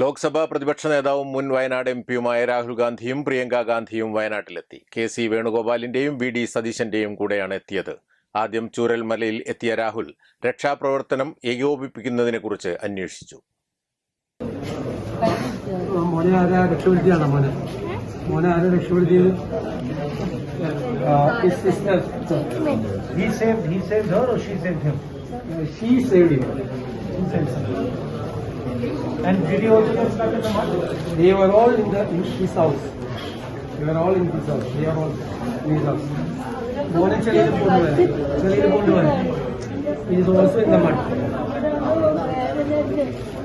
ലോക്സഭാ പ്രതിപക്ഷ നേതാവും മുൻ വയനാട് എം പിയുമായ രാഹുൽ ഗാന്ധിയും പ്രിയങ്ക ഗാന്ധിയും വയനാട്ടിലെത്തി. കെ സി വേണുഗോപാലിന്റെയും വി ഡി സതീശന്റെയും കൂടെയാണ് എത്തിയത്. ആദ്യം ചൂരൽമലയിൽ എത്തിയ രാഹുൽ രക്ഷാപ്രവർത്തനം ഏകോപിപ്പിക്കുന്നതിനെ കുറിച്ച് അന്വേഷിച്ചു. മോനെ ആരാ രക്ഷപ്പെടുത്തിയാണ് മോനെ? മോനെ ആരാ രക്ഷപ്പെടുത്തിയത്? Sister He saved, he saved her or she saved him? She saved you And did he also construct the mud? They were all in the in his house. They were all in his house. They are all in his house. മോനെ ചെളിയിൽ കൊണ്ടുപോയത് ചെളിയിൽ കൊണ്ടുപോയത് He is also in the mud.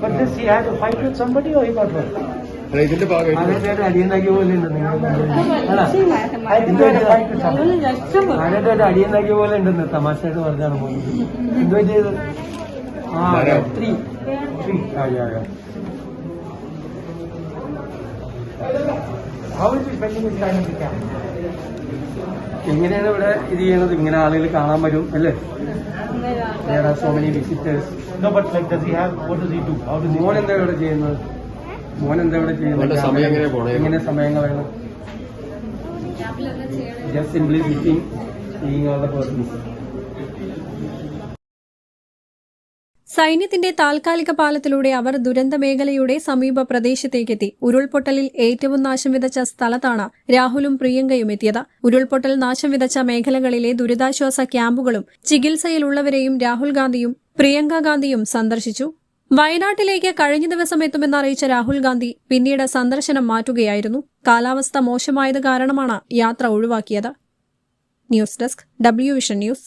But this, he had a fight with somebody or he got hurt? ആരുടെ അടിയുണ്ടാക്കിയ പോലെ ഉണ്ട് നിങ്ങൾ പോലെ ഉണ്ടെന്ന് തമാശയായിട്ട് പറഞ്ഞാണ് പോകുന്നത് എന്തോ How is in the camp? എങ്ങനെയാണ് ഇവിടെ ഇത് ചെയ്യണത് ഇങ്ങനെ ആളുകൾ കാണാൻ വരും അല്ലേ? So many visitors many visitors. No, but like, does he have, what does he do? How does he? മോൻ എന്താ ഇവിടെ ചെയ്യുന്നത്? മോൻ എന്താ ഇവിടെ ചെയ്യുന്നത്? എങ്ങനെ സമയങ്ങൾ വേണം just simply sitting seeing all the persons സൈന്യത്തിന്റെ താൽക്കാലിക പാലത്തിലൂടെ അവർ ദുരന്ത മേഖലയുടെ സമീപ പ്രദേശത്തേക്കെത്തി. ഉരുൾപൊട്ടലിൽ ഏറ്റവും നാശം വിതച്ച സ്ഥലത്താണ് രാഹുലും പ്രിയങ്കയും എത്തിയത്. ഉരുൾപൊട്ടൽ നാശം വിതച്ച മേഖലകളിലെ ദുരിതാശ്വാസ ക്യാമ്പുകളും ചികിത്സയിലുള്ളവരെയും രാഹുൽ ഗാന്ധിയും പ്രിയങ്ക ഗാന്ധിയും സന്ദർശിച്ചു. വയനാട്ടിലേക്ക് കഴിഞ്ഞ ദിവസം എത്തുമെന്ന് അറിയിച്ച രാഹുൽ ഗാന്ധി പിന്നീട് സന്ദർശനം മാറ്റുകയായിരുന്നു. കാലാവസ്ഥ മോശമായത് കാരണമാണ് യാത്ര ഒഴിവാക്കിയത്. News desk W vision news.